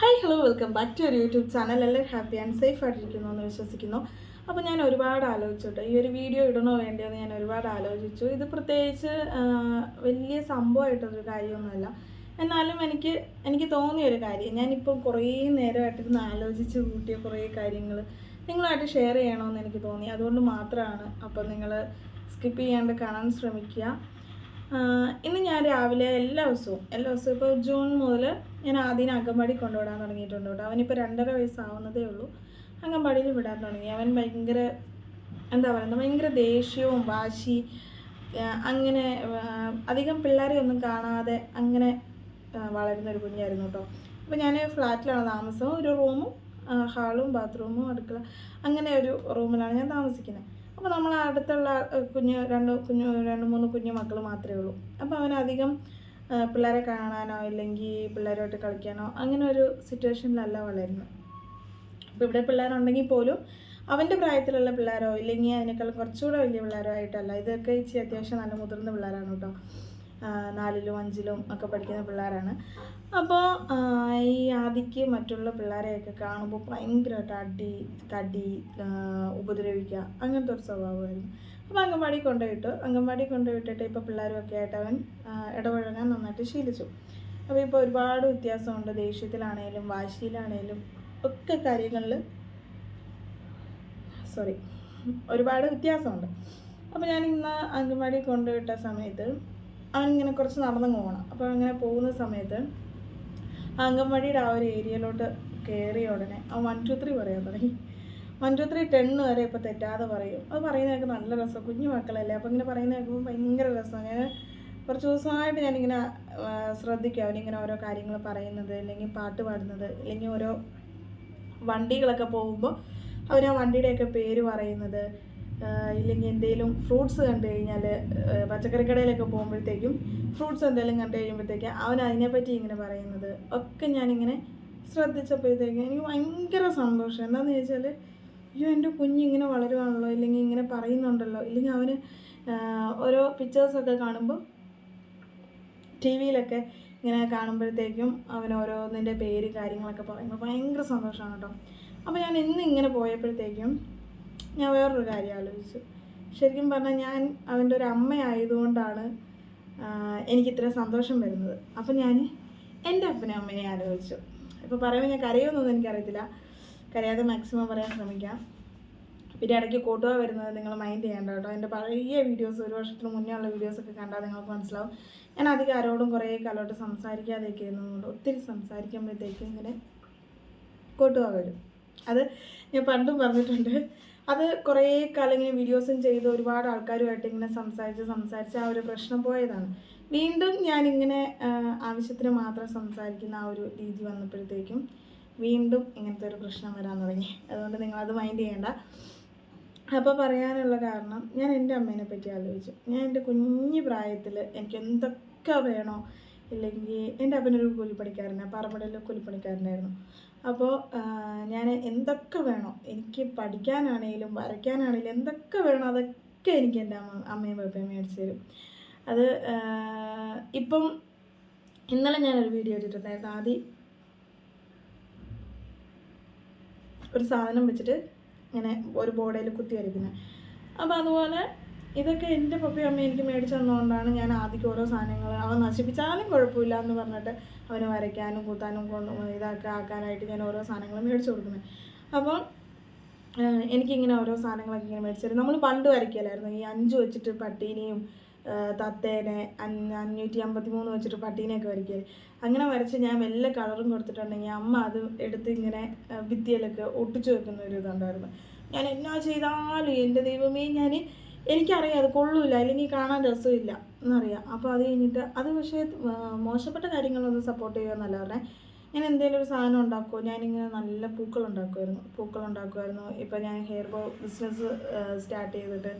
Hi hello welcome back to ഒരു YouTube channel എല്ലാവരും happy and safe ആയിട്ടിരിക്കുന്നു എന്ന് വിശ്വസിക്കുന്നു. അപ്പോൾ ഞാൻ ഒരുപാട് ആലോചിച്ചിട്ട് ഈ ഒരു വീഡിയോ ഇടണോ വേണ്ടിയെന്ന് ഞാൻ ഒരുപാട് ആലോചിച്ചു. ഇത് പ്രത്യേകിച്ച് വലിയ സംഭവമായിട്ടൊരു കാര്യമൊന്നുമല്ല. എന്നാലും എനിക്ക് എനിക്ക് തോന്നിയ ഒരു കാര്യം. ഞാനിപ്പം കുറേ നേരമായിട്ടിരുന്ന് ആലോചിച്ച് കൂട്ടിയ കുറേ കാര്യങ്ങൾ നിങ്ങളായിട്ട് ഷെയർ ചെയ്യണമെന്ന് എനിക്ക് തോന്നി. അതുകൊണ്ട് മാത്രമാണ് അപ്പം നിങ്ങൾ സ്കിപ്പ് ചെയ്യാണ്ട് കാണാൻ ശ്രമിക്കുക. ഇന്ന് ഞാൻ രാവിലെ എല്ലാ ദിവസവും എല്ലാ ദിവസവും ഇപ്പോൾ ജൂൺ മുതൽ ഞാൻ ആദ്യം അംഗൻവാടി കൊണ്ടുവിടാൻ തുടങ്ങിയിട്ടുണ്ട് കേട്ടോ. അവനിപ്പോൾ രണ്ടര വയസ്സാവുന്നതേ ഉള്ളൂ. അംഗൻവാടിയിൽ വിടാൻ തുടങ്ങി. അവൻ ഭയങ്കര എന്താ പറയുന്നത് ഭയങ്കര ദേഷ്യവും വാശി അങ്ങനെ അധികം പിള്ളേരെ ഒന്നും കാണാതെ അങ്ങനെ ആഹ് വളരുന്ന ഒരു കുഞ്ഞായിരുന്നു കേട്ടോ. അപ്പോൾ ഞാൻ ഫ്ലാറ്റിലാണ് താമസം. ഒരു റൂമും ഹാളും ബാത്റൂമും അടുക്കള അങ്ങനെ ഒരു റൂമിലാണ് ഞാൻ താമസിക്കുന്നത് അപ്പോൾ നമ്മൾ അടുത്തുള്ള കുഞ്ഞ് രണ്ട് കുഞ്ഞു രണ്ട് മൂന്ന് കുഞ്ഞു മക്കൾ മാത്രമേ ഉള്ളൂ. അപ്പോൾ അവനധികം പിള്ളേരെ കാണാനോ ഇല്ലെങ്കിൽ പിള്ളേരുമായിട്ട് കളിക്കാനോ അങ്ങനെ ഒരു സിറ്റുവേഷനിലല്ല വളരുന്നത് അപ്പോൾ ഇവിടെ പിള്ളേരുണ്ടെങ്കിൽ പോലും അവന്റെ പ്രായത്തിലുള്ള പിള്ളേരോ ഇല്ലെങ്കിൽ അതിനേക്കാൾ കുറച്ചുകൂടെ വലിയ പിള്ളേരോ ആയിട്ടല്ല. ഇതൊക്കെ ഇച്ചിരി അത്യാവശ്യം നല്ല മുതിർന്ന പിള്ളേരാണ് കേട്ടോ. നാലിലും അഞ്ചിലും ഒക്കെ പഠിക്കുന്ന പിള്ളേരാണ്. അപ്പോൾ ഈ ആദിക്ക് മറ്റുള്ള പിള്ളേരെയൊക്കെ കാണുമ്പോൾ ഭയങ്കരമായിട്ട് അടി തടി ഉപദ്രവിക്കുക അങ്ങനത്തെ ഒരു സ്വഭാവമായിരുന്നു. അപ്പോൾ അംഗൻവാടി കൊണ്ടുപോയിട്ട് അംഗൻവാടി കൊണ്ടുപോയിട്ടിട്ട് ഇപ്പോൾ പിള്ളേരും ഒക്കെ ആയിട്ട് അവൻ ഇടപഴകാൻ നന്നായിട്ട് ശീലിച്ചു. അപ്പോൾ ഇപ്പോൾ ഒരുപാട് വ്യത്യാസമുണ്ട്. ദേഷ്യത്തിലാണേലും വാശിയിലാണേലും ഒക്കെ കാര്യങ്ങളിൽ സോറി ഒരുപാട് വ്യത്യാസമുണ്ട്. അപ്പോൾ ഞാൻ ഇന്ന് അംഗൻവാടി കൊണ്ടുവിട്ട സമയത്ത് അവനിങ്ങനെ കുറച്ച് നടന്നങ്ങ് പോകണം അപ്പോൾ അങ്ങനെ പോകുന്ന സമയത്ത് അംഗൻവാടിയുടെ ആ ഒരു ഏരിയയിലോട്ട് കയറിയ ഉടനെ ആ വൺ ടു ത്രീ പറയാൻ തുടങ്ങി. വൺ ടു ത്രീ ടെൻ വരെ ഇപ്പോൾ തെറ്റാതെ പറയും. അത് പറയുന്നതൊക്കെ നല്ല രസം കുഞ്ഞു മക്കളല്ലേ? അപ്പോൾ ഇങ്ങനെ പറയുന്ന കേൾക്കുമ്പോൾ ഭയങ്കര രസമാണ്. ഞാൻ കുറച്ച് ദിവസമായിട്ട് ഞാനിങ്ങനെ ശ്രദ്ധിക്കും അവനിങ്ങനെ ഓരോ കാര്യങ്ങൾ പറയുന്നത് അല്ലെങ്കിൽ പാട്ട് പാടുന്നത് അല്ലെങ്കിൽ ഓരോ വണ്ടികളൊക്കെ പോകുമ്പോൾ അവർ ആ വണ്ടിയുടെയൊക്കെ പേര് പറയുന്നത് ഇല്ലെങ്കിൽ എന്തെങ്കിലും ഫ്രൂട്ട്സ് കണ്ടു കഴിഞ്ഞാൽ പച്ചക്കറി കടയിലൊക്കെ പോകുമ്പോഴത്തേക്കും ഫ്രൂട്ട്സ് എന്തെങ്കിലും കണ്ടു കഴിയുമ്പോഴത്തേക്ക് അവൻ അതിനെപ്പറ്റി ഇങ്ങനെ പറയുന്നത് ഒക്കെ ഞാനിങ്ങനെ ശ്രദ്ധിച്ചപ്പോഴത്തേക്കും എനിക്ക് ഭയങ്കര സന്തോഷം. എന്താണെന്ന് ചോദിച്ചാൽ അയ്യോ എന്റെ കുഞ്ഞിങ്ങനെ വളരുവാണല്ലോ ഇല്ലെങ്കിൽ ഇങ്ങനെ പറയുന്നുണ്ടല്ലോ ഇല്ലെങ്കിൽ അവന് ഓരോ പിക്ചേഴ്സൊക്കെ കാണുമ്പോൾ ടി വിയിലൊക്കെ ഇങ്ങനെ കാണുമ്പോഴത്തേക്കും അവൻ ഓരോന്നിന്റെ പേര് കാര്യങ്ങളൊക്കെ പറയുമ്പോൾ ഭയങ്കര സന്തോഷമാണ് കേട്ടോ. അപ്പോൾ ഞാൻ ഇന്ന് ഇങ്ങനെ പോയപ്പോഴത്തേക്കും ഞാൻ വേറൊരു കാര്യം ആലോചിച്ചു. ശരിക്കും പറഞ്ഞാൽ ഞാൻ അവന്റെ ഒരു അമ്മ ആയതുകൊണ്ടാണ് എനിക്ക് ഇത്ര സന്തോഷം വരുന്നത്. അപ്പം ഞാൻ എന്റെ അപ്പനെ അമ്മയെ ആലോചിച്ചു. ഇപ്പോൾ പറയുമ്പോൾ ഞാൻ കരയുമെന്നൊന്നും എനിക്കറിയത്തില്ല. കരയാതെ മാക്സിമം പറയാൻ ശ്രമിക്കാം. പിന്നെ ഇടയ്ക്ക് കൂട്ടുക വരുന്നത് നിങ്ങൾ മൈൻഡ് ചെയ്യേണ്ട കേട്ടോ. എന്റെ പഴയ വീഡിയോസ് ഒരു വർഷത്തിന് മുന്നേ ഉള്ള വീഡിയോസൊക്കെ കണ്ടാൽ നിങ്ങൾക്ക് മനസ്സിലാവും. ഞാൻ അധികം ആരോടും കുറേ കാലമായിട്ട് സംസാരിക്കാതെയൊക്കെ ഇരുന്നുകൊണ്ട് ഒത്തിരി സംസാരിക്കുമ്പോഴത്തേക്കും ഇങ്ങനെ കൂട്ടുക വരും. അത് ഞാൻ പണ്ടും പറഞ്ഞിട്ടുണ്ട്. അത് കുറേ കാലം ഇങ്ങനെ വീഡിയോസും ചെയ്ത് ഒരുപാട് ആൾക്കാരുമായിട്ട് ഇങ്ങനെ സംസാരിച്ച് സംസാരിച്ച് ആ ഒരു പ്രശ്നം പോയതാണ്. വീണ്ടും ഞാനിങ്ങനെ ആവശ്യത്തിന് മാത്രം സംസാരിക്കുന്ന ആ ഒരു രീതി വന്നപ്പോഴത്തേക്കും വീണ്ടും ഇങ്ങനത്തെ ഒരു പ്രശ്നം വരാൻ തുടങ്ങി. അതുകൊണ്ട് നിങ്ങളത് മൈൻഡ് ചെയ്യേണ്ട. അപ്പോൾ പറയാനുള്ള കാരണം ഞാൻ എന്റെ അമ്മേനെ പറ്റി ആലോചിച്ചു. ഞാൻ എന്റെ കുഞ്ഞു പ്രായത്തിൽ എനിക്ക് എന്തൊക്കെ വേണോ ഇല്ലെങ്കിൽ എന്റെ അപ്പനൊരു കൂലിപ്പണിക്കാരനാണ് പറമ്പടയിൽ കൂലിപ്പണിക്കാരനായിരുന്നു. അപ്പോൾ ഞാൻ എന്തൊക്കെ വേണോ എനിക്ക് പഠിക്കാനാണേലും വരയ്ക്കാനാണേലും എന്തൊക്കെ വേണോ അതൊക്കെ എനിക്ക് എന്റെ അമ്മ അമ്മയും പപ്പയും മേടിച്ചു തരും. അത് ഇപ്പം ഇന്നലെ ഞാനൊരു വീഡിയോ ഇട്ടിട്ടുണ്ടായിരുന്നു. ആദ്യം ഒരു സാധനം വെച്ചിട്ട് ഇങ്ങനെ ഒരു ബോർഡയിൽ കുത്തി വരയ്ക്കുന്നത് അപ്പോൾ അതുപോലെ ഇതൊക്കെ എന്റെ പപ്പയും അമ്മയും എനിക്ക് മേടിച്ചു തന്നുകൊണ്ടാണ് ഞാൻ ആദ്യം ഓരോ സാധനങ്ങൾ അവ നശിപ്പിച്ചാലും കുഴപ്പമില്ല എന്ന് പറഞ്ഞിട്ട് അവന് വരയ്ക്കാനും കുത്താനും കൊണ്ട് ഇതൊക്കെ ആക്കാനായിട്ട് ഞാൻ ഓരോ സാധനങ്ങൾ മേടിച്ചു കൊടുക്കുന്നത്. അപ്പോൾ എനിക്കിങ്ങനെ ഓരോ സാധനങ്ങളൊക്കെ ഇങ്ങനെ മേടിച്ചു നമ്മൾ പണ്ട് വരയ്ക്കലായിരുന്നു. ഈ അഞ്ച് വെച്ചിട്ട് പട്ടീനെയും തത്തേനെ അഞ്ഞ- അഞ്ഞൂറ്റി അമ്പത്തി മൂന്ന് വെച്ചിട്ട് പട്ടീനെയൊക്കെ വരയ്ക്കൽ. അങ്ങനെ വരച്ച് ഞാൻ വല്ല കളറും കൊടുത്തിട്ടുണ്ടെങ്കിൽ അമ്മ അത് എടുത്ത് ഇങ്ങനെ ഭിത്തിയിലൊക്കെ ഒട്ടിച്ചു വെക്കുന്ന ഒരു ഇതുണ്ടായിരുന്നു. ഞാൻ എന്നാ ചെയ്താലും എന്റെ ദൈവമേ ഞാൻ എനിക്കറിയാം അത് കൊള്ളൂല അല്ലെങ്കിൽ കാണാൻ രസമില്ല എന്നറിയാം. അപ്പോൾ അത് കഴിഞ്ഞിട്ട് അത് പക്ഷേ മോശപ്പെട്ട കാര്യങ്ങളൊന്നും സപ്പോർട്ട് ചെയ്യുമെന്നല്ല പറഞ്ഞേ. ഞാൻ എന്തെങ്കിലും ഒരു സാധനം ഉണ്ടാക്കുമോ ഞാനിങ്ങനെ നല്ല പൂക്കൾ ഉണ്ടാക്കുമായിരുന്നു പൂക്കൾ ഉണ്ടാക്കുമായിരുന്നു ഇപ്പോൾ ഞാൻ ഹെയർ ബോ ബിസിനസ് സ്റ്റാർട്ട് ചെയ്തിട്ട്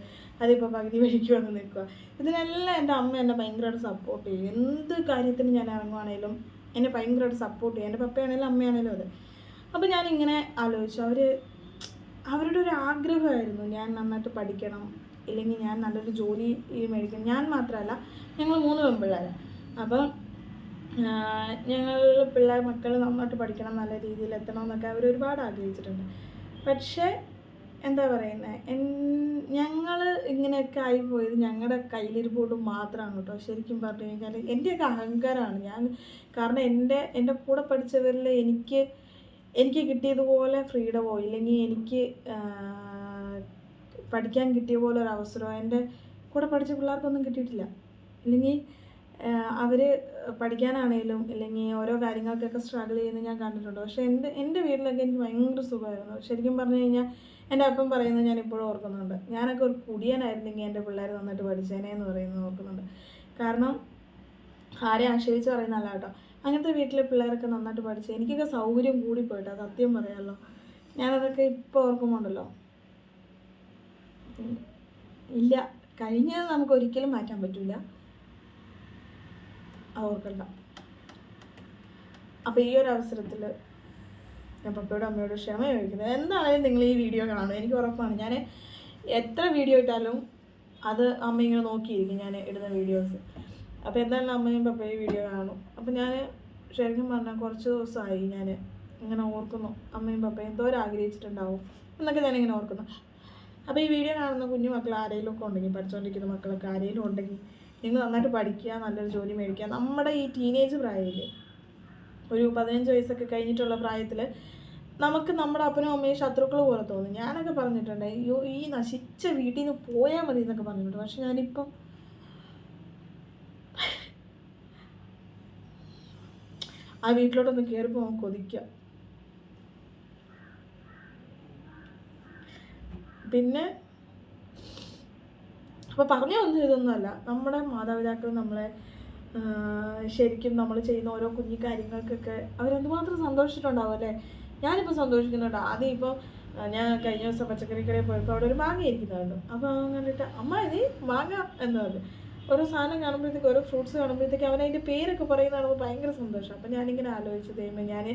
അതിപ്പോൾ പകുതി വഴിക്ക് വന്ന് നിൽക്കുക ഇതിനെല്ലാം എന്റെ അമ്മ എന്നെ ഭയങ്കരമായിട്ട് സപ്പോർട്ട് ചെയ്യും. എന്ത് കാര്യത്തിന് ഞാൻ ഇറങ്ങുവാണേലും എന്നെ ഭയങ്കരമായിട്ട് സപ്പോർട്ട് ചെയ്യും. എന്റെ പപ്പയാണേലും അമ്മയാണേലും അതെ. അപ്പോൾ ഞാനിങ്ങനെ ആലോചിച്ചു. അവർ അവരുടെ ഒരു ആഗ്രഹമായിരുന്നു. ഞാൻ നന്നായിട്ട് പഠിക്കണം ഇല്ലെങ്കിൽ ഞാൻ നല്ലൊരു ജോലി മേടിക്കണം ഞാൻ മാത്രമല്ല ഞങ്ങൾ മൂന്ന് പെൺപിള്ളേർ അപ്പം ഞങ്ങൾ പിള്ളേർ മക്കൾ നന്നായിട്ട് പഠിക്കണം നല്ല രീതിയിൽ എത്തണം എന്നൊക്കെ അവർ ഒരുപാട് ആഗ്രഹിച്ചിട്ടുണ്ട്. പക്ഷേ എന്താ പറയുന്നത് എൻ ഞങ്ങൾ ഇങ്ങനെയൊക്കെ ആയിപ്പോയത് ഞങ്ങളുടെ കയ്യിലിരിപ്പോട്ട് മാത്രമാണ് കേട്ടോ. ശരിക്കും പറഞ്ഞു കഴിഞ്ഞാൽ എന്റെയൊക്കെ അഹങ്കാരമാണ്. ഞാൻ കാരണം എന്റെ എന്റെ കൂടെ പഠിച്ചവരിൽ എനിക്ക് എനിക്ക് കിട്ടിയതുപോലെ ഫ്രീഡമോ ഇല്ലെങ്കിൽ എനിക്ക് പഠിക്കാൻ കിട്ടിയ പോലെ ഒരു അവസരമോ എന്റെ കൂടെ പഠിച്ച പിള്ളേർക്കൊന്നും കിട്ടിയിട്ടില്ല. ഇല്ലെങ്കിൽ അവർ പഠിക്കാനാണേലും ഇല്ലെങ്കിൽ ഓരോ കാര്യങ്ങൾക്കൊക്കെ സ്ട്രഗിൾ ചെയ്യുന്നത് ഞാൻ കണ്ടിട്ടുണ്ട്. പക്ഷേ എന്റെ എന്റെ വീട്ടിലൊക്കെ എനിക്ക് ഭയങ്കര സുഖമായിരുന്നു. ശരിക്കും പറഞ്ഞു കഴിഞ്ഞാൽ എന്റെ അപ്പം പറയുന്നത് ഞാൻ ഇപ്പോഴും ഓർക്കുന്നുണ്ട്. ഞാനൊക്കെ ഒരു കുടിയനായിരുന്നെങ്കിൽ എന്റെ പിള്ളേർ നന്നായിട്ട് പഠിച്ചേനെ എന്ന് പറയുന്നത് ഓർക്കുന്നുണ്ട്. കാരണം ആരെ ആശ്രയിച്ച് പറയുന്നതല്ല കേട്ടോ. അങ്ങനത്തെ വീട്ടിലെ പിള്ളേരൊക്കെ നന്നായിട്ട് പഠിച്ച് എനിക്കൊക്കെ സൗകര്യം കൂടിപ്പോയിട്ടോ സത്യം പറയാമല്ലോ ഞാനതൊക്കെ ഇപ്പോൾ ഓർക്കുമ്പോണ്ടല്ലോ. ഇല്ല. കഴിഞ്ഞത് നമുക്ക് ഒരിക്കലും മാറ്റാൻ പറ്റില്ല ഓർക്കണ്ട. അപ്പോൾ ഈ ഒരു അവസരത്തിൽ ഞാൻ പപ്പയോടും അമ്മയോടും ക്ഷമ ചോദിക്കുന്നത് എന്താണെങ്കിലും നിങ്ങൾ ഈ വീഡിയോ കാണും എനിക്ക് ഉറപ്പാണ്. ഞാൻ എത്ര വീഡിയോ ഇട്ടാലും അത് അമ്മ ഇങ്ങനെ നോക്കിയിരിക്കും ഞാൻ ഇടുന്ന വീഡിയോസ്. അപ്പോൾ എന്തായാലും അമ്മയും പപ്പയും വീഡിയോ കാണും. അപ്പോൾ ഞാൻ ശരിക്കും പറഞ്ഞാൽ കുറച്ച് ദിവസമായി ഞാൻ ഇങ്ങനെ ഓർക്കുന്നു. അമ്മയും പപ്പയും എന്തോരം ആഗ്രഹിച്ചിട്ടുണ്ടാവും എന്നൊക്കെ ഞാനിങ്ങനെ ഓർക്കുന്നു. അപ്പോൾ ഈ വീഡിയോ കാണുന്ന കുഞ്ഞു മക്കൾ ആരെങ്കിലും ഒക്കെ ഉണ്ടെങ്കിൽ പഠിച്ചുകൊണ്ടിരിക്കുന്ന മക്കളൊക്കെ ആരെങ്കിലും ഉണ്ടെങ്കിൽ നിങ്ങൾ നന്നായിട്ട് പഠിക്കുക നല്ലൊരു ജോലി മേടിക്കുക. നമ്മുടെ ഈ ടീനേജ് പ്രായത്തിൽ ഒരു പതിനഞ്ച് വയസ്സൊക്കെ കഴിഞ്ഞിട്ടുള്ള പ്രായത്തിൽ നമുക്ക് നമ്മുടെ അപ്പനും അമ്മയും ശത്രുക്കൾ പോലെ തോന്നും. ഞാനൊക്കെ പറഞ്ഞിട്ടുണ്ട് അയ്യോ ഈ നശിച്ച വീട്ടിൽ നിന്ന് പോയാൽ മതി എന്നൊക്കെ പറഞ്ഞിട്ടുണ്ട്. പക്ഷെ ഞാനിപ്പം ആ വീട്ടിലോട്ടൊന്ന് കയറിപ്പോൾ കൊതിക്കുക പിന്നെ അപ്പോൾ പറഞ്ഞു വന്ന ഇതൊന്നുമല്ല നമ്മുടെ മാതാപിതാക്കൾ നമ്മളെ ശരിക്കും നമ്മൾ ചെയ്യുന്ന ഓരോ കുഞ്ഞു കാര്യങ്ങൾക്കൊക്കെ അവരെന്തുമാത്രം സന്തോഷിച്ചിട്ടുണ്ടാവും അല്ലേ? ഞാനിപ്പോൾ സന്തോഷിക്കുന്നുണ്ട്. ആദ്യം ഇപ്പോൾ ഞാൻ കഴിഞ്ഞ ദിവസം പച്ചക്കറി കടയിൽ പോയപ്പോൾ അവിടെ ഒരു മാങ്ങ ഇരിക്കുന്നുണ്ട്. അപ്പോൾ അവൻ കണ്ടിട്ട് അമ്മ ഇനി മാങ്ങ എന്ന് പറഞ്ഞു. ഓരോ സാധനം കാണുമ്പോഴത്തേക്ക് ഓരോ ഫ്രൂട്ട്സ് കാണുമ്പോഴത്തേക്ക് അവൻ അതിന്റെ പേരൊക്കെ പറയുന്നതാണ് ഭയങ്കര സന്തോഷം. അപ്പോൾ ഞാനിങ്ങനെ ആലോചിച്ചു ദൈവം ഞാൻ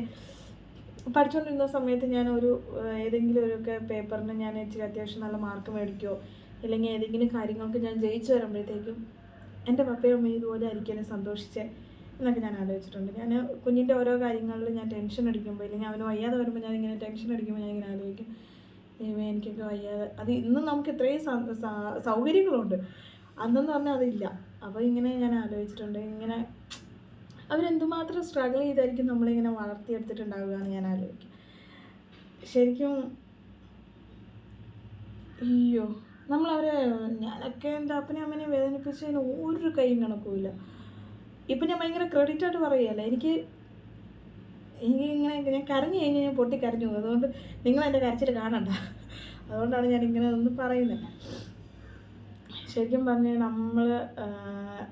പഠിച്ചുകൊണ്ടിരുന്ന സമയത്ത് ഞാൻ ഒരു ഏതെങ്കിലും ഒരു പേപ്പറിന് ഞാൻ ഇച്ചിരി അത്യാവശ്യം നല്ല മാർക്ക് മേടിക്കുമോ അല്ലെങ്കിൽ ഏതെങ്കിലും കാര്യങ്ങൾക്ക് ഞാൻ ജയിച്ചു വരുമ്പോഴത്തേക്കും എന്റെ പപ്പയും അമ്മയും ഇതുപോലെ ആയിരിക്കും സന്തോഷിച്ച് എന്നൊക്കെ ഞാൻ ആലോചിച്ചിട്ടുണ്ട്. ഞാൻ കുഞ്ഞിന്റെ ഓരോ കാര്യങ്ങളിൽ ഞാൻ ടെൻഷൻ അടിക്കുമ്പോൾ ഇല്ലെങ്കിൽ അവന് വയ്യാതെ വരുമ്പോൾ ഞാൻ ഇങ്ങനെ ടെൻഷൻ അടിക്കുമ്പോൾ ഞാൻ ഇങ്ങനെ ആലോചിക്കും. ദൈവമേ എനിക്കൊക്കെ വയ്യാതെ. അത് ഇന്നും നമുക്ക് ഇത്രയും സൗകര്യങ്ങളുണ്ട്. അന്നെന്ന് പറഞ്ഞാൽ അതില്ല. അപ്പോൾ ഇങ്ങനെ ഞാൻ ആലോചിച്ചിട്ടുണ്ട്. ഇങ്ങനെ അവരെന്തുമാത്രം സ്ട്രഗിൾ ചെയ്തായിരിക്കും നമ്മളിങ്ങനെ വളർത്തിയെടുത്തിട്ടുണ്ടാവുക എന്ന് ഞാൻ ആലോചിക്കും. ശരിക്കും അയ്യോ നമ്മളവരെ ഞാനൊക്കെ എന്റെ അപ്പനെയും അമ്മനെയും വേദനിപ്പിച്ചതിന് ഒരു കൈയും കണക്കുമില്ല. ഇപ്പം ഞാൻ ഭയങ്കര ക്രെഡിറ്റ് ആയിട്ട് പറയുകയല്ല എനിക്ക് എനിക്ക് ഇങ്ങനെ ഞാൻ കരഞ്ഞു കഴിഞ്ഞാൽ ഞാൻ പൊട്ടി കരഞ്ഞു പോകും. അതുകൊണ്ട് നിങ്ങൾ എന്റെ കരച്ചിട്ട് കാണണ്ട. അതുകൊണ്ടാണ് ഞാൻ ഇങ്ങനെ ഒന്നും പറയുന്നത്. ശരിക്കും പറഞ്ഞാൽ നമ്മൾ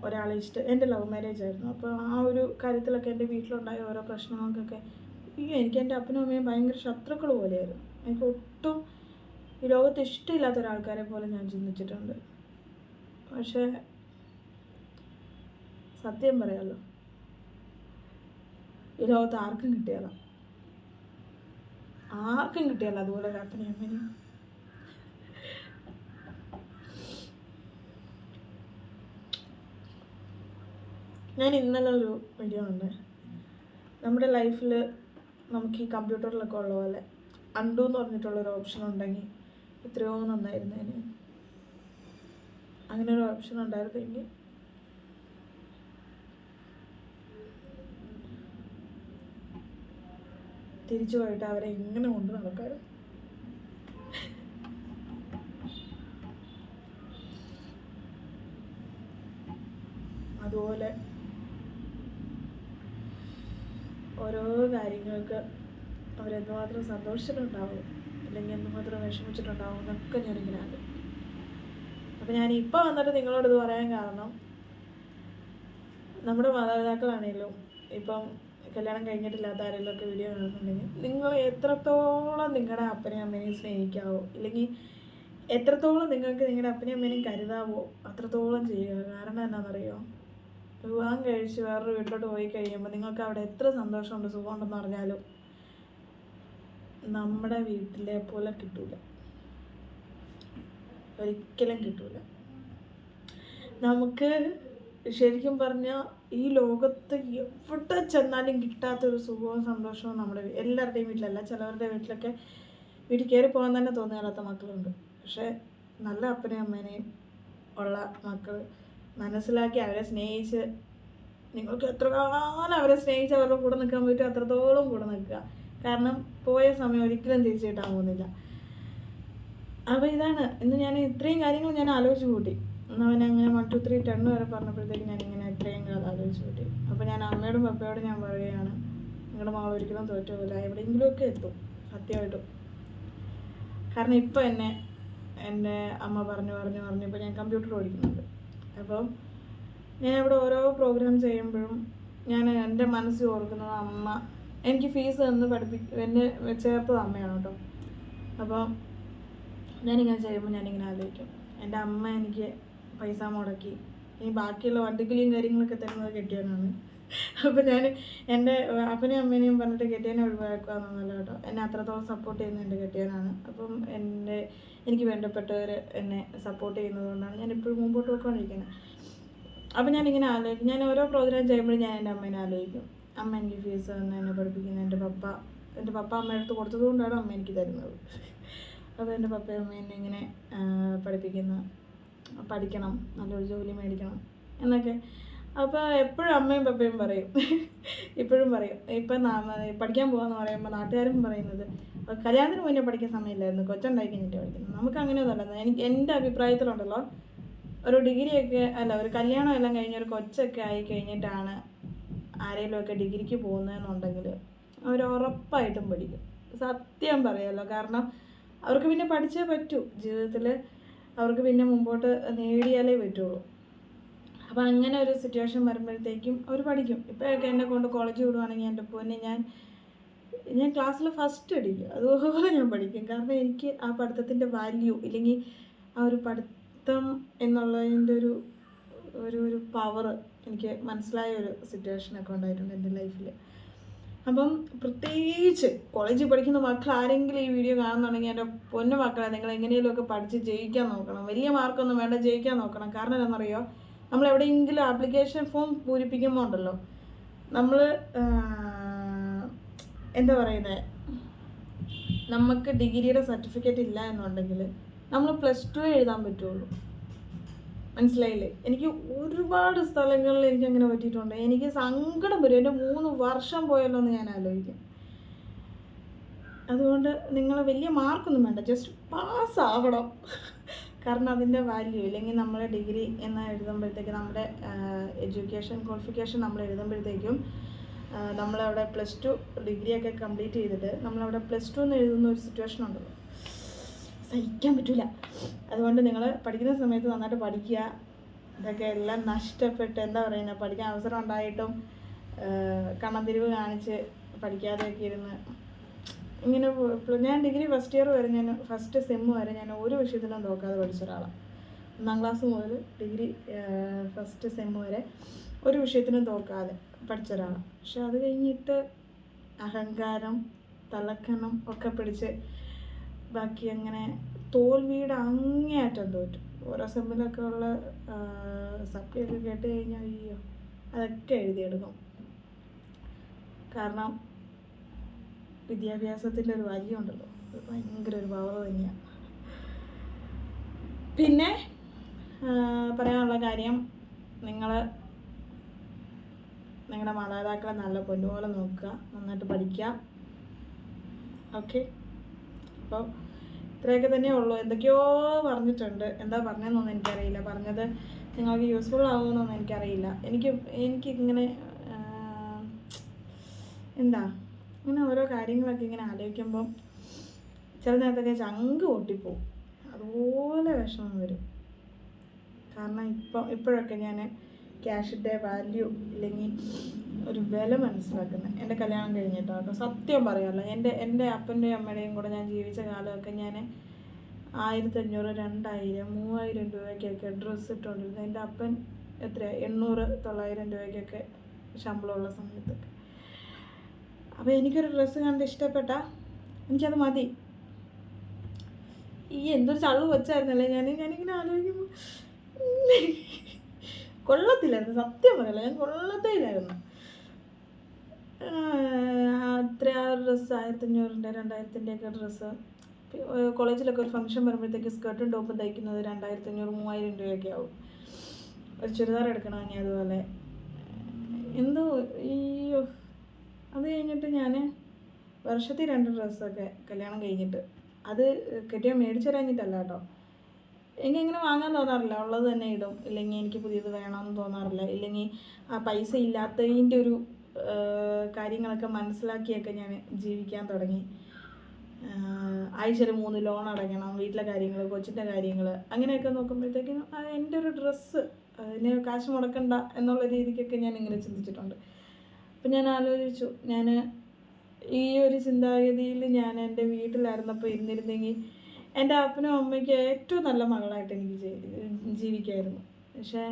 ഒരാളെ ഇഷ്ടം എന്റെ ലവ് മാരേജ് ആയിരുന്നു. അപ്പോൾ ആ ഒരു കാര്യത്തിലൊക്കെ എന്റെ വീട്ടിലുണ്ടായ ഓരോ പ്രശ്നങ്ങൾക്കൊക്കെ അയ്യോ എനിക്ക് എന്റെ അപ്പനും അമ്മയും ഭയങ്കര ശത്രുക്കൾ പോലെയായിരുന്നു. എനിക്ക് ഒട്ടും ഈ ലോകത്ത് ഇഷ്ടമില്ലാത്ത ഒരാൾക്കാരെ പോലെ ഞാൻ ചിന്തിച്ചിട്ടുണ്ട്. പക്ഷേ സത്യം പറയാമല്ലോ ഈ ലോകത്ത് ആർക്കും കിട്ടിയാലോ? ആർക്കും കിട്ടിയാലോ അതുപോലെ അപ്പനെയും അമ്മനെയും? ഞാൻ ഇന്നലെ ഒരു വീഡിയോ ഉണ്ട് നമ്മുടെ ലൈഫിൽ നമുക്ക് ഈ കമ്പ്യൂട്ടറിലൊക്കെ ഉള്ള പോലെ അണ്ടു എന്ന് പറഞ്ഞിട്ടുള്ളൊരു ഓപ്ഷൻ ഉണ്ടെങ്കിൽ എത്രയോ നന്നായിരുന്നേനെ. അങ്ങനെ ഒരു ഓപ്ഷൻ ഉണ്ടായിരുന്നെങ്കിൽ തിരിച്ചു പോയിട്ട് അവരെ എങ്ങനെ കൊണ്ട് നടക്കാറ് അതുപോലെ ഓരോ കാര്യങ്ങൾക്ക് അവരെന്തുമാത്രം സന്തോഷിച്ചിട്ടുണ്ടാവും അല്ലെങ്കിൽ എന്തുമാത്രം വിഷമിച്ചിട്ടുണ്ടാവും എന്നൊക്കെ ഞാനിങ്ങനെ ആലോചിക്കും. അപ്പം ഞാൻ ഇപ്പോൾ വന്നിട്ട് നിങ്ങളോട് ഇത് പറയാൻ കാരണം നമ്മുടെ മാതാപിതാക്കളാണെങ്കിലും ഇപ്പം കല്യാണം കഴിഞ്ഞിട്ടില്ലാത്ത ആരെങ്കിലുമൊക്കെ വീഡിയോ കാണുന്നുണ്ടെങ്കിൽ നിങ്ങൾ എത്രത്തോളം നിങ്ങളുടെ അപ്പനെയും അമ്മേനെയും സ്നേഹിക്കാവോ ഇല്ലെങ്കിൽ എത്രത്തോളം നിങ്ങൾക്ക് നിങ്ങളുടെ അപ്പനെയും അമ്മേനെയും കരുതാവോ അത്രത്തോളം ചെയ്യുക. കാരണം എന്നാണെന്നറിയോ വിവാഹം കഴിച്ച് വേറൊരു വീട്ടിലോട്ട് പോയി കഴിയുമ്പോൾ നിങ്ങൾക്ക് അവിടെ എത്ര സന്തോഷമുണ്ട് സുഖമുണ്ടെന്ന് പറഞ്ഞാലും നമ്മുടെ വീട്ടിലെ പോലെ കിട്ടൂല. ഒരിക്കലും കിട്ടൂല. നമുക്ക് ശരിക്കും പറഞ്ഞാൽ ഈ ലോകത്ത് എവിടെ ചെന്നാലും കിട്ടാത്തൊരു സുഖവും സന്തോഷവും നമ്മുടെ എല്ലാവരുടെയും വീട്ടിലല്ല. ചിലവരുടെ വീട്ടിലൊക്കെ വീട്ടിൽ കയറി പോകാൻ തന്നെ തോന്നിയാലാത്ത മക്കളുണ്ട്. പക്ഷേ നല്ല അപ്പനെയും അമ്മേനെയും ഉള്ള മക്കൾ മനസ്സിലാക്കി അവരെ സ്നേഹിച്ച് നിങ്ങൾക്ക് എത്ര കാലം അവരെ സ്നേഹിച്ച് അവരുടെ കൂടെ നിൽക്കാൻ പറ്റും അത്രത്തോളം കൂടെ നിൽക്കുക. കാരണം പോയ സമയം ഒരിക്കലും തിരിച്ചു കിട്ടാൻ പോകുന്നില്ല. അപ്പോൾ ഇതാണ്. ഇന്ന് ഞാൻ ഇത്രയും കാര്യങ്ങൾ ഞാൻ ആലോചിച്ച് കൂട്ടി. അവൻ അങ്ങനെ വൺ ടു ത്രീ ടെൺ വരെ പറഞ്ഞപ്പോഴത്തേക്ക് ഞാൻ ഇങ്ങനെ ഇത്രയും കാലം ആലോചിച്ച് കൂട്ടി. അപ്പോൾ ഞാൻ അമ്മയോടും പപ്പയോടും ഞാൻ പറയുകയാണ് നിങ്ങളുടെ മകൾ ഒരിക്കലും തോറ്റുമില്ല എവിടെയെങ്കിലുമൊക്കെ എത്തും. സത്യമായിട്ടും. കാരണം ഇപ്പോൾ എന്നെ എന്റെ അമ്മ പറഞ്ഞു പറഞ്ഞു പറഞ്ഞു. ഇപ്പോൾ ഞാൻ കമ്പ്യൂട്ടർ ഓടിക്കുന്നുണ്ട്. അപ്പോൾ ഞാൻ ഇവിടെ ഓരോ പ്രോഗ്രാം ചെയ്യുമ്പോഴും ഞാൻ എന്റെ മനസ്സിൽ ഓർക്കുന്നത് അമ്മ എനിക്ക് ഫീസ് തന്ന് പഠിപ്പി എന്നെ ചേർത്തത് അമ്മയാണ് കേട്ടോ. അപ്പോൾ ഞാനിങ്ങനെ ചെയ്യുമ്പോൾ ഞാനിങ്ങനെ ആലോചിക്കും. എന്റെ അമ്മ എനിക്ക് പൈസ മുടക്കി ഇനി ബാക്കിയുള്ള വണ്ടിക്കുലിയും കാര്യങ്ങളൊക്കെ തരുന്നത് കെട്ടിയവനാണ്. അപ്പോൾ ഞാൻ എന്റെ അപ്പനെയും അമ്മേനെയും പറഞ്ഞിട്ട് കെട്ടിയനെ ഒഴിവാക്കുകയെന്നല്ല കേട്ടോ. എന്നെ അത്രത്തോളം സപ്പോർട്ട് ചെയ്യുന്ന എന്റെ കെട്ടിയനാണ് അപ്പം എന്റെ എനിക്ക് വേണ്ടപ്പെട്ടവർ എന്നെ സപ്പോർട്ട് ചെയ്യുന്നത് കൊണ്ടാണ് ഞാൻ ഇപ്പോഴും മുമ്പോട്ട് പോയിക്കൊണ്ടിരിക്കുന്നത്. അപ്പം ഞാനിങ്ങനെ ആലോചിക്കും. ഞാൻ ഓരോ പ്രോഗ്രാം ചെയ്യുമ്പോഴും ഞാൻ എന്റെ അമ്മേനെ ആലോചിക്കും. അമ്മ എനിക്ക് ഫീസ് തന്നെ എന്നെ പഠിപ്പിക്കുന്ന. എന്റെ പപ്പ എന്റെ പപ്പ അമ്മയുടെ അടുത്ത് കൊടുത്തത് കൊണ്ടാണ് അമ്മ എനിക്ക് തരുന്നത്. അപ്പോൾ എന്റെ പപ്പയും അമ്മയും എന്നെ ഇങ്ങനെ പഠിപ്പിക്കുന്ന. പഠിക്കണം. നല്ലൊരു ജോലി മേടിക്കണം. എന്നൊക്കെ അപ്പോൾ എപ്പോഴും അമ്മയും പപ്പയും പറയും. ഇപ്പോഴും പറയും. ഇപ്പം പഠിക്കാൻ പോകാന്ന് പറയുമ്പോൾ നാട്ടുകാരും പറയുന്നത് കല്യാണത്തിന് മുന്നേ പഠിക്കാൻ സമയമില്ലായിരുന്നു. കൊച്ചുണ്ടായി കഴിഞ്ഞിട്ട് പഠിക്കുന്നത് നമുക്ക് അങ്ങനെ ഒന്നുമല്ല. എനിക്ക് എന്റെ അഭിപ്രായത്തിലുണ്ടല്ലോ ഒരു ഡിഗ്രിയൊക്കെ അല്ല ഒരു കല്യാണം എല്ലാം കഴിഞ്ഞ് ഒരു കൊച്ചൊക്കെ ആയി കഴിഞ്ഞിട്ടാണ് ആരെങ്കിലുമൊക്കെ ഡിഗ്രിക്ക് പോകുന്നതെന്നുണ്ടെങ്കിൽ അവർ ഉറപ്പായിട്ടും പഠിക്കും. സത്യം പറയാമല്ലോ കാരണം അവർക്ക് പിന്നെ പഠിച്ചേ പറ്റൂ. ജീവിതത്തിൽ അവർക്ക് പിന്നെ മുമ്പോട്ട് നേടിയാലേ പറ്റുള്ളൂ. അപ്പോൾ അങ്ങനെ ഒരു സിറ്റുവേഷൻ വരുമ്പോഴത്തേക്കും അവർ പഠിക്കും. ഇപ്പോഴൊക്കെ എന്നെ കൊണ്ട് കോളേജ് വിടുവാണെങ്കിൽ എന്റെ പൊന്നെ ഞാൻ ഞാൻ ക്ലാസ്സിൽ ഫസ്റ്റ് അടിക്കും. അതുപോലെ ഞാൻ പഠിക്കും. കാരണം എനിക്ക് ആ പഠിത്തത്തിന്റെ വാല്യൂ ഇല്ലെങ്കിൽ ആ ഒരു പഠിത്തം എന്നുള്ളതിന്റെ ഒരു ഒരു ഒരു പവർ എനിക്ക് മനസ്സിലായ ഒരു സിറ്റുവേഷനൊക്കെ ഉണ്ടായിട്ടുണ്ട് എന്റെ ലൈഫിൽ അപ്പം പ്രത്യേകിച്ച് കോളേജിൽ പഠിക്കുന്ന മക്കൾ ആരെങ്കിലും ഈ വീഡിയോ കാണുന്നുണ്ടെങ്കിൽ എന്റെ പൊന്നു മക്കളെ നിങ്ങൾ എങ്ങനെയെങ്കിലുമൊക്കെ പഠിച്ച് ജയിക്കാൻ നോക്കണം. വലിയ മാർക്കൊന്നും വേണ്ട ജയിക്കാൻ നോക്കണം. കാരണം എന്താണെന്നറിയോ? നമ്മൾ എവിടെയെങ്കിലും ആപ്ലിക്കേഷൻ ഫോം പൂരിപ്പിക്കുമ്പോൾ ഉണ്ടല്ലോ നമ്മൾ എന്താ പറയുന്നത് നമുക്ക് ഡിഗ്രിയുടെ സർട്ടിഫിക്കറ്റ് ഇല്ല എന്നുണ്ടെങ്കിൽ നമ്മൾ പ്ലസ് ടു എഴുതാൻ പറ്റുള്ളൂ. മനസ്സിലായില്ലേ? എനിക്ക് ഒരുപാട് സ്ഥലങ്ങളിൽ എനിക്ക് അങ്ങനെ പറ്റിയിട്ടുണ്ട്. എനിക്ക് സങ്കടം വരും. എന്റെ മൂന്ന് വർഷം പോയല്ലോ എന്ന് ഞാൻ ആലോചിക്കും. അതുകൊണ്ട് നിങ്ങൾ വലിയ മാർക്കൊന്നും വേണ്ട. ജസ്റ്റ് പാസ് ആവണം. കാരണം അതിന്റെ വാല്യൂ ഇല്ലെങ്കിൽ നമ്മൾ ഡിഗ്രി എന്ന് എഴുതുമ്പോഴത്തേക്ക് നമ്മുടെ എഡ്യൂക്കേഷൻ ക്വാളിഫിക്കേഷൻ നമ്മൾ എഴുതുമ്പോഴത്തേക്കും നമ്മളവിടെ പ്ലസ് ടു ഡിഗ്രിയൊക്കെ കംപ്ലീറ്റ് ചെയ്തിട്ട് നമ്മളവിടെ പ്ലസ് ടു എന്ന് എഴുതുന്ന ഒരു സിറ്റുവേഷൻ ഉണ്ടല്ലോ. സഹിക്കാൻ പറ്റില്ല അതുകൊണ്ട് നിങ്ങൾ പഠിക്കുന്ന സമയത്ത് നന്നായിട്ട് പഠിക്കുക. ഇതൊക്കെ എല്ലാം നഷ്ടപ്പെട്ട് എന്താ പറയുന്നത് പഠിക്കാൻ അവസരം ഉണ്ടായിട്ടും കണ്ണന്തിരിവ് കാണിച്ച് പഠിക്കാതെയൊക്കെ ഇരുന്ന് ഇങ്ങനെ ഞാൻ ഡിഗ്രി ഫസ്റ്റ് ഇയർ വരെ ഞാൻ ഫസ്റ്റ് സെമ്മ് വരെ ഞാൻ ഒരു വിഷയത്തിലും നോക്കാതെ പഠിച്ച ഒരാളാണ് ഒന്നാം ക്ലാസ് മുതൽ ഡിഗ്രി ഫസ്റ്റ് സെമ്മ് വരെ ഒരു വിഷയത്തിനും തോക്കാതെ പഠിച്ച ഒരാളാണ് പക്ഷെ അത് കഴിഞ്ഞിട്ട് അഹങ്കാരം തലക്കനം ഒക്കെ പിടിച്ച് ബാക്കി അങ്ങനെ തോൽവിയുടെ അങ്ങേയറ്റം തോറ്റു. ഓരോ സെമ്മിലൊക്കെ ഉള്ള സപ്ലി ഒക്കെ കേട്ട് കഴിഞ്ഞാൽ അയ്യോ അതൊക്കെ എഴുതിയെടുക്കും. കാരണം വിദ്യാഭ്യാസത്തിന്റെ ഒരു വലിയ ഉണ്ടല്ലോ ഭയങ്കര ഒരു പവർ തന്നെയാണ് പിന്നെ പറയാനുള്ള കാര്യം നിങ്ങൾ നിങ്ങളുടെ മാതാപിതാക്കളെ നല്ല പൊന്നുപോലെ നോക്കുക നന്നായിട്ട് പഠിക്കുക. ഓക്കെ? അപ്പോൾ ഇത്രയൊക്കെ തന്നെ ഉള്ളൂ. എന്തൊക്കെയോ പറഞ്ഞിട്ടുണ്ട്. എന്താ പറഞ്ഞതെന്നൊന്നും എനിക്കറിയില്ല. പറഞ്ഞത് നിങ്ങൾക്ക് യൂസ്ഫുൾ ആകുമെന്നൊന്നും എനിക്കറിയില്ല. എനിക്ക് എനിക്കിങ്ങനെ എന്താ? ഇങ്ങനെ ഓരോ കാര്യങ്ങളൊക്കെ ഇങ്ങനെ ആലോചിക്കുമ്പം ചില നേരത്തൊക്കെ ചങ്ക് പൊട്ടിപ്പോവും. അതുപോലെ വിഷമം വരും. കാരണം ഇപ്പം ഇപ്പോഴൊക്കെ ഞാൻ ക്യാഷിന്റെ വാല്യൂ ഇല്ലെങ്കിൽ ഒരു വില മനസ്സിലാക്കുന്നത്. എന്റെ കല്യാണം കഴിഞ്ഞിട്ടോ? കേട്ടോ സത്യം പറയാമല്ലോ എന്റെ എന്റെ അപ്പന്റെയും അമ്മയുടെയും കൂടെ ഞാൻ ജീവിച്ച കാലമൊക്കെ ഞാൻ ആയിരത്തഞ്ഞൂറ് രണ്ടായിരം മൂവായിരം രൂപയ്ക്കൊക്കെ ഡ്രസ്സ് ഇട്ടുകൊണ്ടിരുന്നത്. എന്റെ അപ്പൻ എത്രയാണ് എണ്ണൂറ് തൊള്ളായിരം രൂപയ്ക്കൊക്കെ ശമ്പളമുള്ള സമയത്തൊക്കെ അപ്പോൾ എനിക്കൊരു ഡ്രസ്സ് കണ്ട് ഇഷ്ടപ്പെട്ട. എനിക്കത് മതി. ഈ എന്തൊരു ചള്ളു വെച്ചായിരുന്നല്ലേ ഞാൻ ഞാനിങ്ങനെ ആലോചിക്കുമ്പോൾ കൊള്ളത്തില്ലായിരുന്നു. സത്യം പറയല്ല ഞാൻ കൊള്ളത്തില്ലായിരുന്നു. അത്ര ആ ഡ്രസ്സ് ആയിരത്തഞ്ഞൂറിന്റെ രണ്ടായിരത്തിന്റെ ഒക്കെ ഡ്രസ്സ് കോളേജിലൊക്കെ ഒരു ഫംഗ്ഷൻ വരുമ്പോഴത്തേക്ക് സ്കർട്ടും ടോപ്പും തയ്ക്കുന്നത് രണ്ടായിരത്തി അഞ്ഞൂറ് മൂവായിരം രൂപയൊക്കെ ആവും. ഒരു ചുരിദാർ എടുക്കണമെങ്കിൽ അതുപോലെ. എന്തോ അയ്യോ. അത് കഴിഞ്ഞിട്ട് ഞാൻ വർഷത്തിൽ രണ്ട് ഡ്രസ്സൊക്കെ കല്യാണം കഴിഞ്ഞിട്ട് അത് കെട്ടിയ മേടിച്ചു തരാഞ്ഞിട്ടല്ല കേട്ടോ. എനിക്ക് ഇങ്ങനെ വാങ്ങാൻ തോന്നാറില്ല? ഉള്ളത് തന്നെ ഇടും. ഇല്ലെങ്കിൽ എനിക്ക് പുതിയത് വേണമെന്ന് തോന്നാറില്ല. ഇല്ലെങ്കിൽ ആ പൈസ ഇല്ലാത്തതിന്റെ ഒരു കാര്യങ്ങളൊക്കെ മനസ്സിലാക്കിയൊക്കെ ഞാൻ ജീവിക്കാൻ തുടങ്ങി. ആഴ്ചയിൽ മൂന്ന് ലോൺ അടയ്ക്കണം വീട്ടിലെ കാര്യങ്ങൾ കൊച്ചിന്റെ കാര്യങ്ങൾ അങ്ങനെയൊക്കെ നോക്കുമ്പോഴത്തേക്കും ആ, എന്റെ ഒരു ഡ്രസ്സ് അതിന് കാശ് മുടക്കണ്ട എന്നുള്ള രീതിക്കൊക്കെ ഞാൻ ഇങ്ങനെ ചിന്തിച്ചിട്ടുണ്ട്. അപ്പം ഞാൻ ആലോചിച്ചു ഞാൻ ഈ ഒരു ചിന്താഗതിയിൽ ഞാൻ എന്റെ വീട്ടിലായിരുന്നപ്പോൾ ഇരുന്നിരുന്നെങ്കിൽ എന്റെ അപ്പനും അമ്മയ്ക്ക് ഏറ്റവും നല്ല മകളായിട്ട് എനിക്ക് ജീവിക്കായിരുന്നു. പക്ഷേ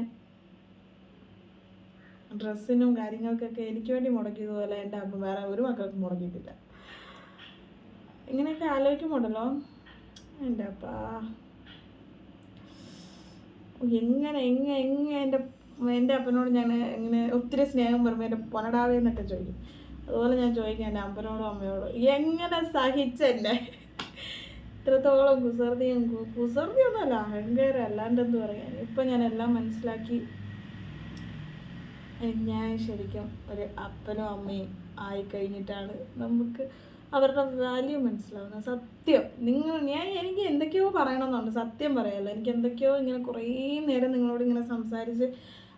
ഡ്രസ്സിനും കാര്യങ്ങൾക്കൊക്കെ എനിക്ക് വേണ്ടി മുടക്കിയതുപോലെ എന്റെ അപ്പൻ വേറെ ഒരു മക്കൾക്കും മുടക്കിയിട്ടില്ല. ഇങ്ങനെയൊക്കെ ആലോചിക്കുമ്പോണ്ടല്ലോ എന്റെ അപ്പാ. എങ്ങനെ എങ്ങനെ എങ്ങനെ എന്റെ എന്റെ അപ്പനോട് ഞാൻ ഇങ്ങനെ ഒത്തിരി സ്നേഹം പറഞ്ഞു എന്റെ പൊനടാവേ എന്നൊക്കെ ചോദിക്കും. അതുപോലെ ഞാൻ ചോദിക്കാം എന്റെ അമ്പനോടും അമ്മയോടും? എങ്ങനെ സഹിച്ചെന്നെ ഇത്രത്തോളം കുസൃതിയും കുസൃതിയൊന്നുമല്ല അഹങ്കാരം അല്ലാണ്ട് എന്ത് പറയാൻ. ഇപ്പം ഞാൻ എല്ലാം മനസ്സിലാക്കി. ഞാൻ ശരിക്കും ഒരു അപ്പനും അമ്മയും ആയി കഴിഞ്ഞിട്ടാണ് നമുക്ക് അവരുടെ വാല്യൂ മനസ്സിലാവുന്നത്. സത്യം. നിങ്ങൾ ഞാൻ എനിക്ക് എന്തൊക്കെയോ പറയണമെന്നുണ്ട്. സത്യം പറയാമല്ലോ എനിക്ക് എന്തൊക്കെയോ ഇങ്ങനെ കുറേ നേരം നിങ്ങളോട് ഇങ്ങനെ സംസാരിച്ച്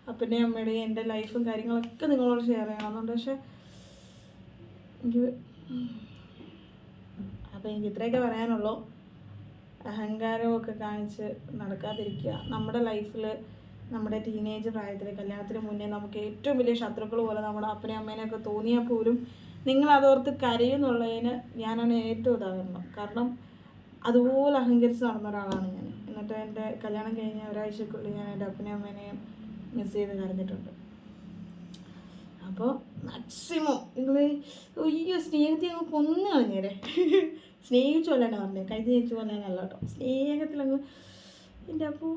അപ്പന്റെയും അമ്മയുടെയും എന്റെ ലൈഫും കാര്യങ്ങളൊക്കെ നിങ്ങളോട് ഷെയർ ചെയ്യണമെന്നുണ്ട്. പക്ഷെ എനിക്ക് അപ്പോൾ എനിക്ക് ഇത്രയൊക്കെ പറയാനുള്ളൂ. അഹങ്കാരമൊക്കെ കാണിച്ച് നടക്കാതിരിക്കുക. നമ്മുടെ ലൈഫിൽ നമ്മുടെ ടീനേജ് പ്രായത്തിൽ കല്യാണത്തിന് മുന്നേ നമുക്ക് ഏറ്റവും വലിയ ശത്രുക്കൾ പോലെ നമ്മുടെ അപ്പനെ അമ്മേനെയൊക്കെ തോന്നിയാൽ പോലും നിങ്ങൾ അതോർത്ത് കരയുന്നുള്ളതിന് ഞാനാണ് ഏറ്റവും ഉദാഹരണം. കാരണം അതുപോലെ അഹങ്കരിച്ച് നടന്ന ഒരാളാണ് ഞാൻ. എന്നിട്ട് എന്റെ കല്യാണം കഴിഞ്ഞ ഒരാഴ്ചക്കുള്ളിൽ ഞാൻ എന്റെ അപ്പനെയും അമ്മേനെയും മിസ് ചെയ്ത് കരഞ്ഞിട്ടുണ്ട് അപ്പോൾ മാക്സിമം നിങ്ങൾ അയ്യോ സ്നേഹത്തെ അങ്ങ് കൊന്നു കളഞ്ഞേരെ. സ്നേഹിച്ചു കൊല്ലാണ്ട് പറഞ്ഞത് കഴിഞ്ഞ ജയിച്ചു കൊല്ലാനല്ല കേട്ടോ. സ്നേഹത്തിലങ്ങ് എന്റെ അപ്പോൾ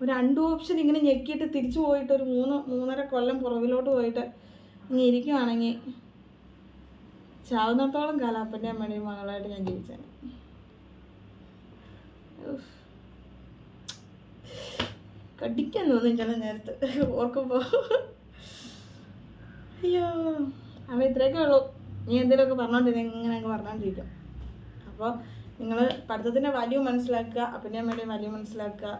ഒരു രണ്ട് ഓപ്ഷൻ ഇങ്ങനെ ഞെക്കിയിട്ട് തിരിച്ചു പോയിട്ട് ഒരു മൂന്ന് മൂന്നര കൊല്ലം പുറകിലോട്ട് പോയിട്ട് ഇങ്ങനെ ഇരിക്കുകയാണെങ്കിൽ ചാവുന്നിടത്തോളം കാലം അപ്പന്റെ അമ്മയുടെയും മകളായിട്ട് ഞാൻ ജീവിച്ചേനെ. കടിക്കാൻ തോന്നി ചില നേരത്ത്. ഓർക്കുമ്പോൾ അയ്യോ അപ്പോൾ ഇത്രയൊക്കെ ഉള്ളൂ. നീ എന്തെങ്കിലുമൊക്കെ പറഞ്ഞോണ്ടിരുന്ന ഇങ്ങനെ അങ്ങ് പറഞ്ഞോണ്ടിരിക്കും. അപ്പോൾ നിങ്ങൾ പഠിത്തത്തിന്റെ വാല്യൂ മനസ്സിലാക്കുക അപ്പന്റെ അമ്മയുടെയും വാല്യൂ മനസ്സിലാക്കുക.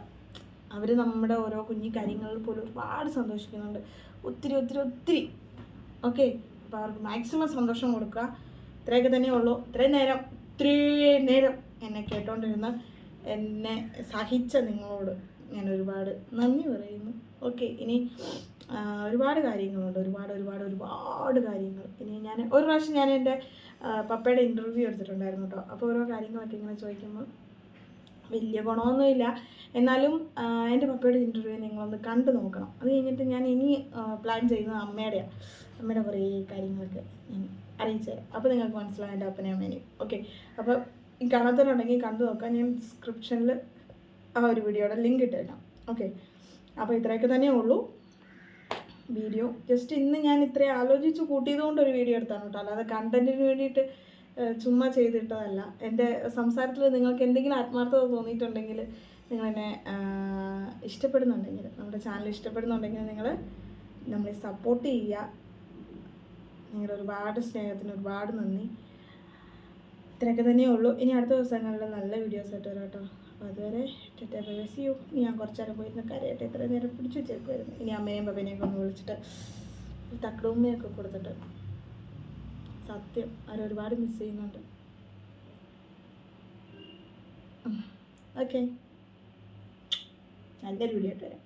അവർ നമ്മുടെ ഓരോ കുഞ്ഞു കാര്യങ്ങളിൽ പോലും ഒരുപാട് സന്തോഷിക്കുന്നുണ്ട്. ഒത്തിരി ഒത്തിരി ഒത്തിരി. ഓക്കെ അപ്പോൾ അവർക്ക് മാക്സിമം സന്തോഷം കൊടുക്കുക. ഇത്രയൊക്കെ തന്നെ ഉള്ളൂ. ഇത്രയും നേരം ഇത്രയും നേരം എന്നെ കേട്ടോണ്ടിരുന്ന എന്നെ സഹിച്ച നിങ്ങളോട്. ഞാൻ ഒരുപാട് നന്ദി പറയുന്നു. ഓക്കെ ഇനി ഒരുപാട് കാര്യങ്ങളുണ്ട്. ഒരുപാട് ഒരുപാട് ഒരുപാട് കാര്യങ്ങൾ. ഇനി ഞാൻ ഒരു പ്രാവശ്യം ഞാൻ എന്റെ പപ്പയുടെ ഇന്റർവ്യൂ എടുത്തിട്ടുണ്ടായിരുന്നു കേട്ടോ അപ്പോൾ ഓരോ കാര്യങ്ങളൊക്കെ ഇങ്ങനെ ചോദിക്കുമ്പോൾ വലിയ ഗുണമൊന്നുമില്ല. എന്നാലും എന്റെ പപ്പയുടെ ഇന്റർവ്യൂ നിങ്ങളൊന്ന് കണ്ടു നോക്കണം. അത് കഴിഞ്ഞിട്ട് ഞാൻ ഇനി പ്ലാൻ ചെയ്യുന്നത് അമ്മയുടെയാണ് അമ്മയുടെ കുറേ കാര്യങ്ങളൊക്കെ ഞാൻ അറിയിച്ചു തരാം അപ്പോൾ നിങ്ങൾക്ക് മനസ്സിലാവും എന്റെ അപ്പനെയും അമ്മേനെയും. ഓക്കെ അപ്പോൾ ഈ കാണാത്തവരുണ്ടെങ്കിൽ കണ്ടു നോക്കാം. ഞാൻ ഡിസ്ക്രിപ്ഷനിൽ ആ ഒരു വീഡിയോയുടെ ലിങ്ക് ഇട്ടേക്കാം ഓക്കെ അപ്പോൾ ഇത്രയൊക്കെ തന്നെ ഉള്ളൂ. വീഡിയോ. ജസ്റ്റ് ഇന്ന് ഞാൻ ഇത്രയും ആലോചിച്ച് കൂട്ടിയതുകൊണ്ട് ഒരു വീഡിയോ എടുത്താണ് കേട്ടോ. അല്ലാതെ കണ്ടന്റിന് വേണ്ടിയിട്ട് ചുമ്മാ ചെയ്തിട്ടതല്ല. എന്റെ സംസാരത്തിൽ നിങ്ങൾക്ക് എന്തെങ്കിലും ആത്മാർത്ഥത തോന്നിയിട്ടുണ്ടെങ്കിൽ നിങ്ങളെന്നെ ഇഷ്ടപ്പെടുന്നുണ്ടെങ്കിൽ നമ്മുടെ ചാനൽ ഇഷ്ടപ്പെടുന്നുണ്ടെങ്കിൽ നിങ്ങൾ നമ്മളെ സപ്പോർട്ട് ചെയ്യുക. നിങ്ങളുടെ ഒരുപാട് സ്നേഹത്തിന് ഒരുപാട് നന്ദി. ഇത്രയൊക്കെ തന്നെയേ ഉള്ളൂ. ഇനി അടുത്ത ദിവസങ്ങളിൽ നല്ല വീഡിയോസ് ആയിട്ട് വരാം കേട്ടോ. അപ്പോൾ അതുവരെ ടെറ്റ യു ഇനി ഞാൻ കുറച്ച് നേരം പോയിരുന്ന കരയട്ടെ ഇത്ര നേരം പിടിച്ചു വെച്ചേക്കുമായിരുന്നു ഇനി അമ്മയും പപ്പനെയൊക്കെ ഒന്ന് വിളിച്ചിട്ട് തക്കടുമ്മയൊക്കെ കൊടുത്തിട്ട്. സത്യം അവരൊരുപാട് മിസ് ചെയ്യുന്നുണ്ട്. ഓക്കെ നല്ലൊരു വീഡിയോ ആയിട്ട് വരാം.